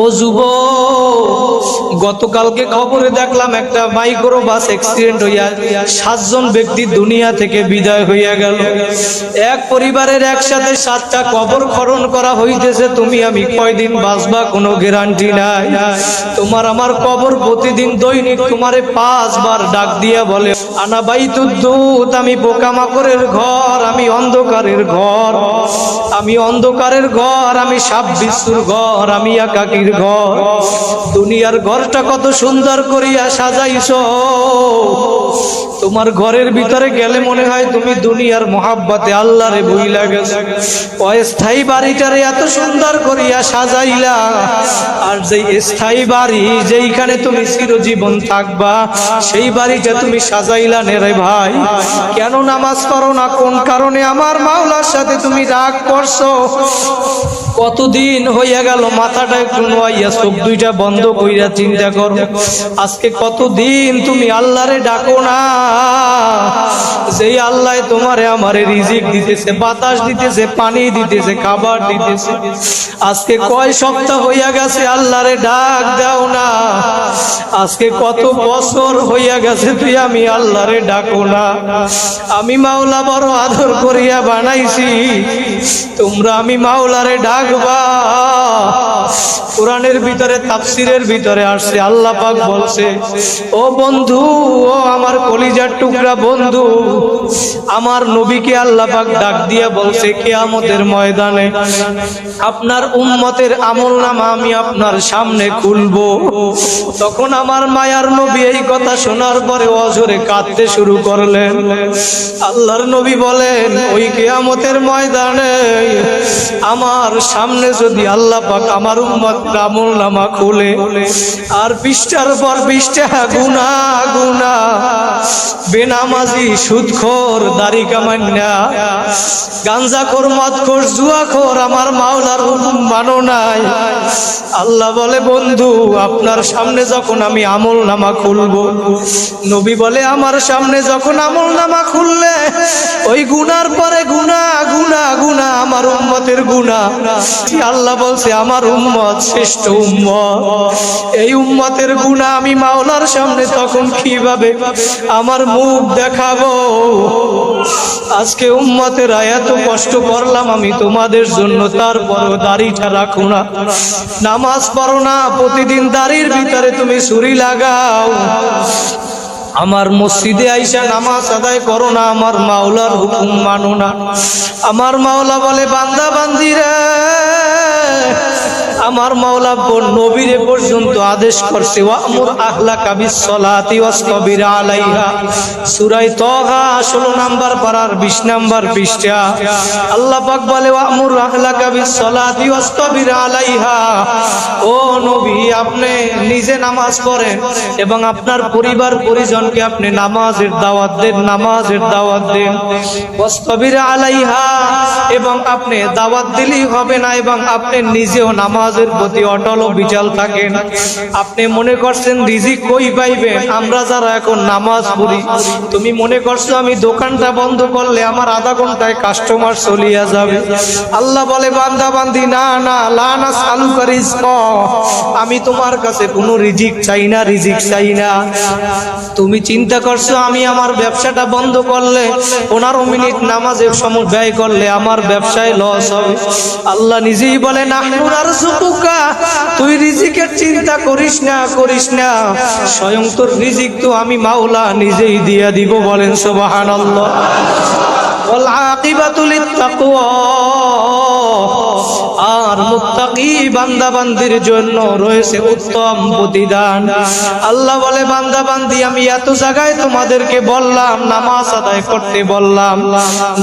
ও যুব, গতকালকে খবরে দেখলাম একটা মাইক্রো বাস অ্যাক্সিডেন্ট হইয়া সাতজন ব্যক্তি দুনিয়া থেকে বিদায় হইয়া গেল। এক পরিবারের একসাথে সাতটা কবর খরণ করা হইতেছে, তুমি আমি কয়দিন বাঁচবা কোনো গ্যারান্টি নাই। তোমার আমার কবর প্রতিদিন দৈনিক তোমারে পাঁচবার ডাক দিয়া বলে, আনা বাইতুদ্দুত আমি পোকামাকড়ের ঘর, আমি অন্ধকারের ঘর, আমি অন্ধকারের ঘর, আমি বিশুর ঘর, আমি একাকির ঘর দুনিয়ার ঘরটা কত সুন্দর করিয়া সাজাইছ। তোমার ঘরের ভিতরে গেলে মনে হয় তুমি দুনিয়ার মহাব্বতে আল্লাহরে বইলা গেছো। অস্থায়ী বাড়িটারে এত সুন্দর করিয়া সাজাইলা, আর যেই স্থায়ী বাড়ি যেইখানে তুমি চিরজীবন থাকবা, সেই বাড়িটা তুমি সাজাইলা নে রে ভাই। কেন নামাজ পড়ো না? কোন কারণে? আমার মাওলার সাথে তুমি রাগ করছ? কতদিন হইয়া গেল, মাথাটা একটু নোয়াইয়া চোখ দুইটা বন্ধ কইরা চিন্তা করো। আজকে কতদিন তুমি আল্লাহরে ডাকো না? সেই আল্লাহ তোমারে আমারে রিজিক দিতেছে, বাতাস দিতেছে, পানি দিতেছে, খাবার দিতেছে। আজকে কয় সপ্তাহ হইয়া গেছে আল্লাহরে ডাক দাও না? আজকে কত বছর হইয়া গেছে তুই আমি আল্লাহরে ডাকো না? আমি মাওলা বড় আদর করিয়া বানাইছি। তোমরা আমি মাওলারে ডাকবা কোরআনের ভিতরে তাফসিরের ভিতরে আসছে, আল্লাহ পাক বলছে, ও বন্ধু, ও আমার কলিজার টুকরা বন্ধু, আমার নবীকে আল্লাহ পাক ডাক দিয়ে বলছে, কেয়ামতের ময়দানে আপনার উম্মতের আমল নামা আমি আপনার সামনে খুলবো। তখন আমার মায়ার নবী এই কথা শোনার পরে অজরে কাঁদতে শুরু করলেন। আল্লাহর নবী বলেন, ওই কেয়ামতের ময়দানে আমার সামনে যদি আল্লাহ পাক আমার নামা খুলে। আর পৃষ্ঠার পর পৃষ্ঠা, গুনা গুনা। বেনামাজি, সুদখোর দাড়ি আমার মাওলার মানো নাই। আল্লাহ বলে, বন্ধু, আপনার সামনে যখন আমি আমল নামা খুলবো, নবী বলে, আমার সামনে যখন আমল নামা খুললে, ওই গুনার পরে গুনা গুনা গুনা, আমার উম্মতের গুনা। আল্লাহ বলছে, আমার উম্মত শ্রেষ্ঠ উম্মত। এই উম্মতের গুণা আমি মাওলার সামনে তখন কীভাবে আমার মুখ দেখাবো? আজকে উম্মতের এত কষ্ট করলাম, আমি তোমাদের জন্য তারপরও দাড়িটা রাখো না। নামাজ পড়ো না, প্রতিদিন দাড়ির ভিতরে তুমি ছুরি লাগাও। আমার মসজিদে আইসা নামাজ আদায় করো না, আমার মাওলার হুকুম মানো না। আমার মাওলা বলে, বান্দা, বান্দিরা আমার মাওলা নবীরে পর্যন্ত আদেশ করছে, ওয়ামুর আহলাকা বিসসালাতি ওয়াসতাবির আলাইহা। সূরা তাহা 16 নাম্বার পারার 20 নাম্বার পৃষ্ঠা। আল্লাহ পাক বলে, ওয়ামুর আহলাকা বিসসালাতি ওয়াসতাবির আলাইহা। ও নবী, আপনি নিজে নামাজ পড়েন এবং আপনার পরিবার পরিজনকে আপনি নামাজের দাওয়াত দেন, নামাজের দাওয়াত দেন। ওয়াসতাবির আলাইহা, এবং আপনি দাওয়াত দিলেই হবে না, এবং আপনি নিজেও নামাজের প্রতি অটল ও বিচল থাকেন। আপনি মনে করছেন রিজিক কই পাইবে আমরা যারা এখন নামাজ পড়ি, তুমি মনে করছ আমি দোকানটা বন্ধ করলে আমার আধা ঘন্টায় কাস্টমার চলিয়া যাবে? আল্লাহ বলে, বান্দা, বান্দি, না না লানা চালু করিস আমি তোমার কাছে কোনো রিজিক চাই না, রিজিক চাই না। তুমি চিন্তা করছ আমি আমার ব্যবসাটা বন্ধ করলে, পনেরো মিনিট নামাজে সময় ব্যয় করলে আমার ব্যবসায় লস হবে? আল্লাহ নিজেই বলে না আর তুই রিজিকের চিন্তা করিস না করিস না। স্বয়ং তোর রিজিক তো আমি মাওলা নিজেই দিয়া দিব বলেন সোবাহান আল্লাহ আর মুত্তাকি বান্দা বান্দির জন্য রয়েছে উত্তম প্রতিদান। আল্লাহ বলে বান্দা বান্দি আমি এত জায়গায় তোমাদেরকে বললাম, নামাজ আদায় করতে বললাম,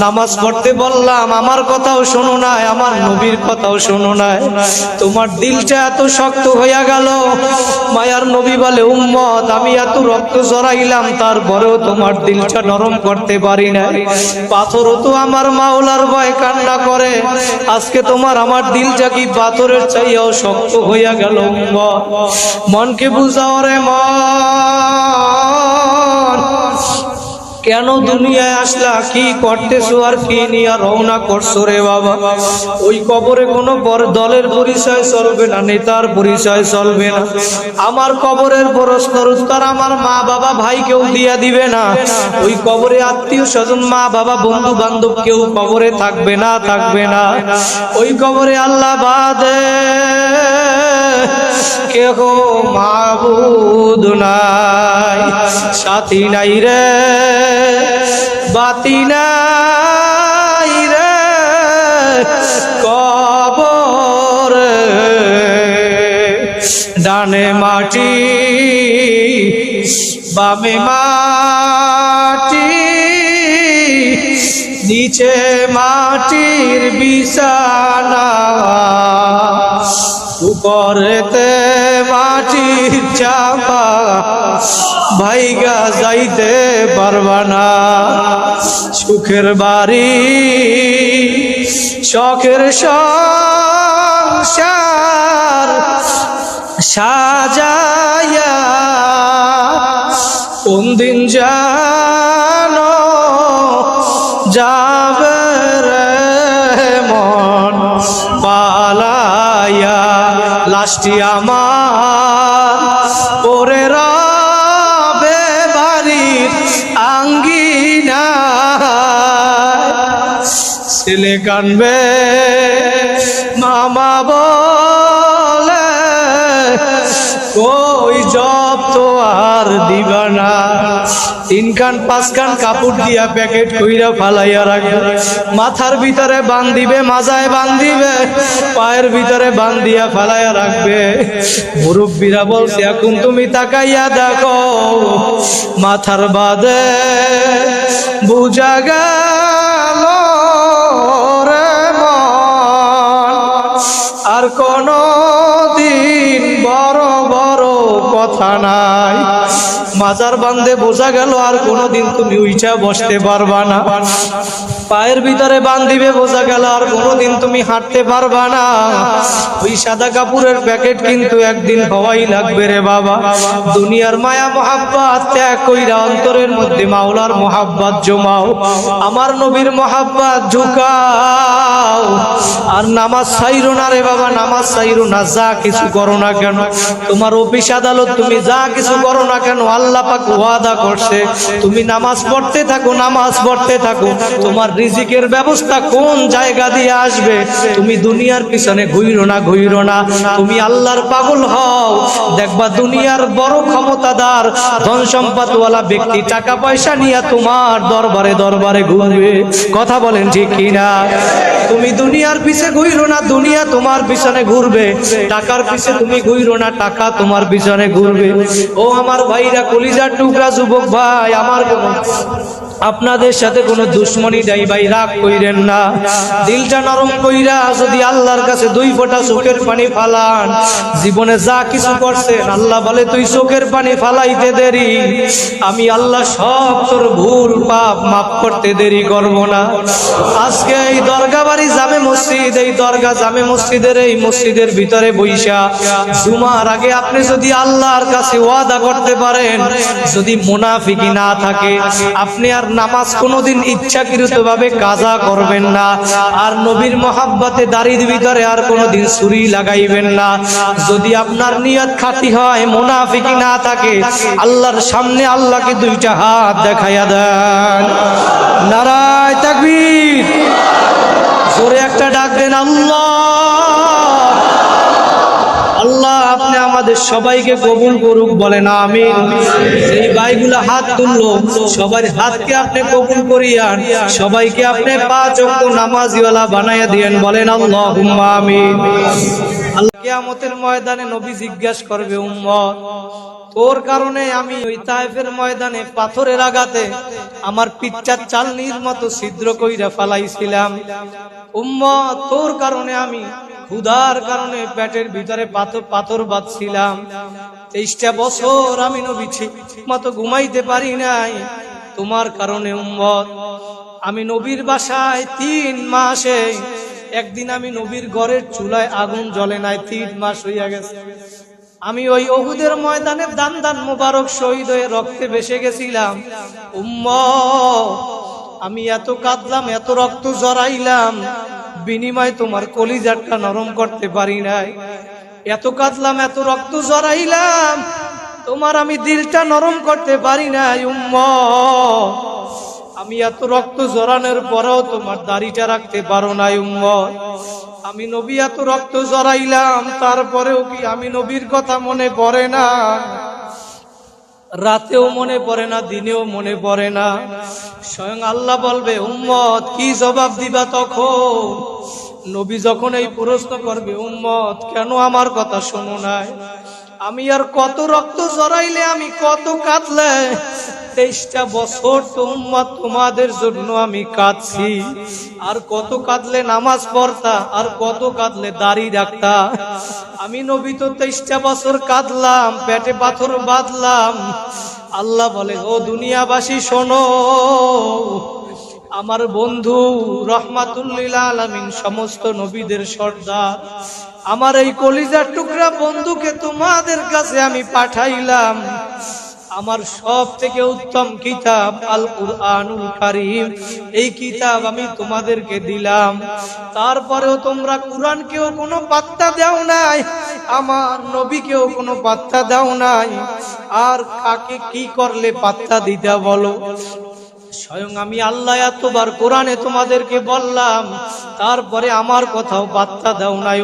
নামাজ পড়তে বললাম, আমার কথাও শোনো নাই, আমার নবীর কথাও শোনো নাই। তোমার দিলটা এত শক্ত হইয়া গেল, মায়ার নবী বলে, উম্মত, আমি এত রক্ত জড়াইলাম, তারপরেও তোমার দিলটা নরম করতে পারি না পাথরও তো আমার মাওলার ভয় কান্না করে। আজকে তোমার আমার দিলটা কি পাথরের চাইয়াও শক্ত হইয়া গেল। মনকে বুঝাও রে মন কেন দুনিয়ায় আসলা? কি করতেছো আর কি নিয়ে রওনা করছ রে বাবা? ওই কবরে কোনো বড় দলের পরিচয় চলবে না নেতার পরিচয় চলবে না। আমার কবরের প্রশ্নের উত্তর আমার মা বাবা ভাই কেউ দিয়া দিবে না। ওই কবরে আত্মীয় স্বজন মা বাবা বন্ধু বান্ধব কেউ কবরে থাকবে না থাকবে না। ওই কবরে আল্লাহ বাদে কেহ মাবুদ নাই। সাথী নাই রে, বাতি নাই রে, কবর ডানে মাটি, বামে মাটি, নিচে মাটির বিছানা। উপরেতে মাটির চাপা ভাইগা যাইতে পারবা না। সুখের বাড়ি, শখের সংসার সাজায়া কোন দিন জানো যাবে রে মন, পালাইয়া লাশটি আমার কানবে। মামা বলে কই জব তো আর দিবা না। তিন কান, পাঁচ কান কাপড় দিয়া প্যাকেট কইরা ফালাইয়া রাখবে। মাথার ভিতরে বান্ধিবে, মাজায় বান্ধিবে, পায়ের ভিতরে বান্ধিয়া ফালাইয়া রাখবে। মুরব্বীরা বলছে, এখন তুমি তাকাইয়া দেখো, মাথার বাদে বুঝা গেল আর কোন দিন বড় বড় কথা নাই। মাজার বান্ধে বোঝা গেল আর কোনোদিন তুমি উইচা বসতে পারবা না। পায়ের ভিতরে বান্ধিবে বোঝা গেল আর কোনোদিন তুমি হাঁটতে পারবা না। ওই সাদা কাপড়ের প্যাকেট কিন্তু একদিন হওয়াই লাগবে রে বাবা। দুনিয়ার মায়া মহাব্বাত ত্যাগ কইরা অন্তরের মধ্যে মাওলার মহাব্বাত জমাও। আমার নবীর মহাব্বাত ঝুকাও। আর নামাজ সাইরো না রে বাবা, নামাজ সাইরো না, যা কিছু করো না কেন? তোমার অফিস আদালত তুমি যা কিছু করো না কেন, আল্লাহ পাক ওয়াদা করছে, তুমি নামাজ পড়তে থাকো, নামাজ পড়তে থাকো। তোমার রিজিকের ব্যবস্থা কোন জায়গা দিয়ে আসবে, তুমি দুনিয়ার পিছনে ঘুইরো না ঘুইরো না। তুমি আল্লাহর পাগল হও। দেখবা দুনিয়ার বড় ক্ষমতাদার, ধন সম্পদওয়ালা ব্যক্তি টাকা পয়সা নিয়ে তোমার দরবারে দরবারে ঘুরবে। কথা বলেন ঠিক কিনা? তুমি দুনিয়ার পিছে ঘুইরো না, দুনিয়া তোমার পিছনে ঘুরবে। টাকার পিছে তুমি ঘুইরো না, টাকা তোমার পিছনে ঘুরবে। ও আমার ভাইরা, কলিজার টুকরা, যুবক ভাই, আমার আপনাদের সাথে কোনো দুশ্মনী নাই ভাই রাগ কইরেন না। দিলটা নরম কইরা যদি আল্লাহর কাছে দুই ফোঁটা চোখের পানি ফালান, জীবনে যা কিছু করছেন, আল্লাহ বলে, তুই চোখের পানি ফালাইতে দেরি। আমি আল্লাহ সব তোর ভুল পাপ মাফ করতে দেরি করব না। আজকে এই দরগা বাড়ি জামে মসজিদ, এই দরগা জামে মসজিদের, এই মসজিদের ভিতরে বৈশা জুমার আগে আপনি যদি আল্লাহর কাছে ওয়াদা করতে পারেন, যদি মুনাফিকি না থাকে, আপনি আর নামাজ কোনোদিন ইচ্ছাকৃত ভাবে কাজা করবেন না। আর নবীর মহাব্বতে দাড়ির ভিতরে আর কোনোদিন ছুরি লাগাইবেন না। যদি আপনার নিয়ত খাতি হয় মুনাফিকি না থাকে, আল্লাহর সামনে আল্লাহকে দুইটা হাত দেখাইয়া দেন। নারায় তাকবীর। জোরে একটা ডাক দেন, আল্লাহ! আল্লাহ! আমাদের সবাইকে কবুল করুক বলেন আমিন। সেই ভাইগুলো হাত তুললো, সবার হাতকে আপনি কবুল করিয়ান সবাইকে আপনি পাঁচ অক্ট নামাজিওয়ালা বানাইয়া দিয়েন বলেন আল্লাহ আমিন। আল্লাহ কিয়ামতের ময়দানে নবী জিজ্ঞাসা করবে, উম্মত, তোর কারণে আমি ওই তায়েফের ময়দানে পাথরের আঘাতে আমার পিচ্চার চালনির মতো ছিদ্র কইরা ফালাইছিলাম। উম্মত, তোর কারণে আমি ক্ষুধার কারণে পেটের ভিতরে পাথর পাথর বাঁধছিলাম। তেইশটা বছর আমি নবী ঠিক মতো ঘুমাইতে পারি নাই। তোমার কারণে উম্মত, আমি নবীর বাসায় তিন মাসে, একদিন আমি নবীর ঘরের চুলায় আগুন জ্বলে নাই, তিন মাস হইয়া গেছে। আমি ওই অহুদের ময়দানে দান দান মুবারক শহীদ হয়ে রক্তে ভেসে গেছিলাম। উম্ম আমি এত কাঁদলাম, এত রক্ত জড়াইলাম। বিনিময় তোমার কলিজারটা নরম করতে পারি নাই। এত কাঁদলাম, এত রক্ত জড়াইলাম তোমার আমি দিলটা নরম করতে পারি নাই উম্ম আমি এত রক্ত জড়ানোর পরেও তোমার দাড়িটা রাখতে পারো নাই উম্ম আমি নবী এত রক্ত জড়াইলাম তারপরেও কি আমি নবীর কথা মনে পড়ে না? রাতেও মনে পড়ে না, দিনেও মনে পড়ে না। স্বয়ং আল্লাহ বলবে, উম্মত, কি জবাব দিবা তখন? নবী যখন এই প্রশ্ন করবে, উম্মত, কেন আমার কথা শোনো নাই? আমি আর কত রক্ত জড়াইলে, আমি কত কাঁদলে? তেইশটা বছর তো উম্মত তোমাদের জন্য আমি কাঁদছি। আর কত কাঁদলে নামাজ পড়তা, আর কত কাঁদলে দাড়ি রাখতা? আমি নবী তো তেইশটা বছর কাঁদলাম, পেটে পাথর বাঁধলাম। আল্লাহ বলে, ও দুনিয়াবাসী, শোনো, আমার বন্ধু রহমাতুল্লিল আলমিন, সমস্ত নবীদের সর্দার। আমার এই কলিজার টুকরা বন্ধুকে তোমাদের কাছে আমি পাঠাইলাম। আমার সব থেকে উত্তম কিতাব আল কুরআনুল কারীম। এই কিতাব আমি তোমাদেরকে দিলাম। তারপরেও তোমরা কোরআনকেও কোনো পাত্তা দাও নাই, আমার নবীকেও কোনো পাত্তা দাও নাই। আর কাকে কি করলে পাত্তা দিতে বলো? স্বয়ং আমি আল্লাহ এতবার কোরআনে তোমাদেরকে বললাম, তারপরে আমার কথাও বার্তা দাও নাই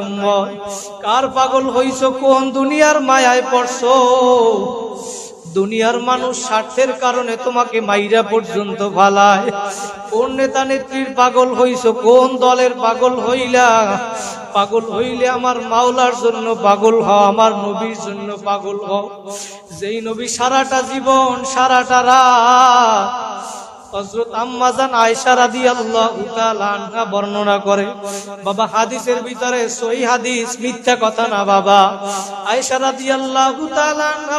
কার পাগল হইছো কোন দুনিয়ার মায়ায় পড়ছো? দুনিয়ার মানুষ স্বার্থের কারণে তোমাকে মাইরা পর্যন্ত ভালায় কোন নেতা নেত্রীর পাগল হইছো, কোন দলের পাগল হইলা? পাগল হইলে আমার মাওলার জন্য পাগল হও, আমার নবীর জন্য পাগল হও। যেই নবী সারাটা জীবন, সারাটা রাত আম্মাজান বাবা, হাদিসের মিথ্যা কথা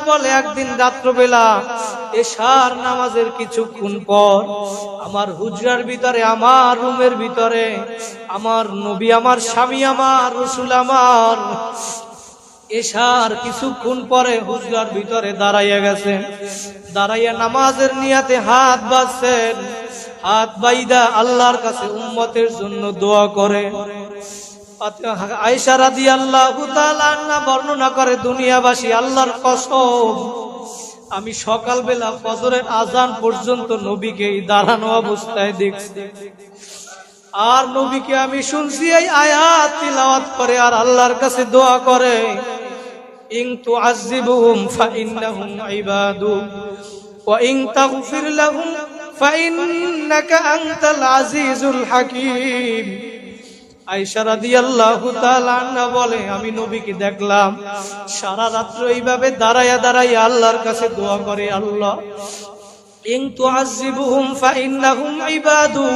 বলে, একদিন রাত্রবেলা এশার নামাজের কিছুক্ষণ পর আমার হুজরার ভিতরে, আমার রুমের ভিতরে, আমার নবী, আমার স্বামী, আমার রসুল, আমার এশার কিছুক্ষণ পরে হুজরার ভিতরে দাঁড়াইয়া গেছেন দাঁড়াইয়া নামাজের নিয়াতে হাত বাঁধছেন। হাত বাইদা আল্লাহর কাছে উম্মতের জন্য দোয়া করে। আয়সা রাদি আল্লাহ বর্ণনা করে, দুনিয়াবাসী, আল্লাহর কসম, আমি সকালবেলা ফজরের আজান পর্যন্ত নবীকে দাঁড়ানো অবস্থায় দেখছি। আর নবীকে আমি শুনছি এই আয়াত করে আর আল্লাহর কাছে দোয়া করে। তুআযিবুহুম ফাইন্নাহুম ইবাদু, ওয়া ইন তাগফির লাহুম ফাইন্নাকা আনতাল আজিজুল হাকীম। আয়েশা রাদিয়াল্লাহু তাআলা আনহা বলে, আমি নবীকে দেখলাম, সারা রাত্র এইভাবে দাঁড়ায়া দাঁড়াইয়া আল্লাহর কাছে দোয়া করে আল্লাহ। ইন তুআযিবুহুম ফাইন্নাহুম ইবাদু,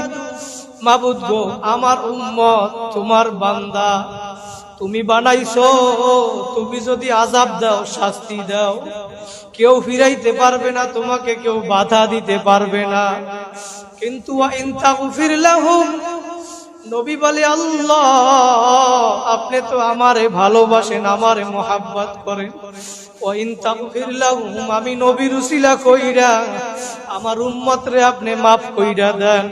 মাবুদ গো, আমার উম্মত, তোমার বান্দা তুমি বানাইছো, তুমি যদি আজাব দাও, শাস্তি দাও, কেউ ফিরাইতে পারবে না, তোমাকে কেউ বাধা দিতে পারবে না। কিন্তু নবী বলে, আল্লাহ, আপনি তো আমারে ভালোবাসেন, আমারে মোহাব্বত করেন। ওয়াইন তাগফির লাহুম, আমি নবী রুসিলা কইরা, আমার উম্মত রে আপনি মাফ কইরা দেন।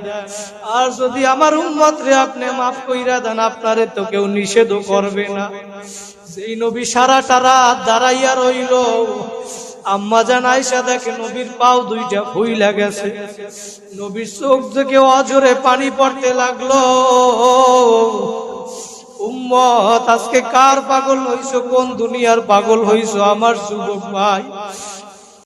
আর যদি আমার উম্মত রে আপনি মাফ কইরা দেন, আপনারে তো কেউ নিষেধও করবে না। সেই নবী সারা রাত দাঁড়াইয়া রইল, আম্মা জান আয়সা দেখে নবীর পাও দুইটা ভুইলা গেছে। নবীর চোখ থেকে অজরে পানি পড়তে লাগল। উম্মত আজকে কার পাগল হইছো? কোন দুনিয়ার পাগল হইছো? আমার যুবক ভাই।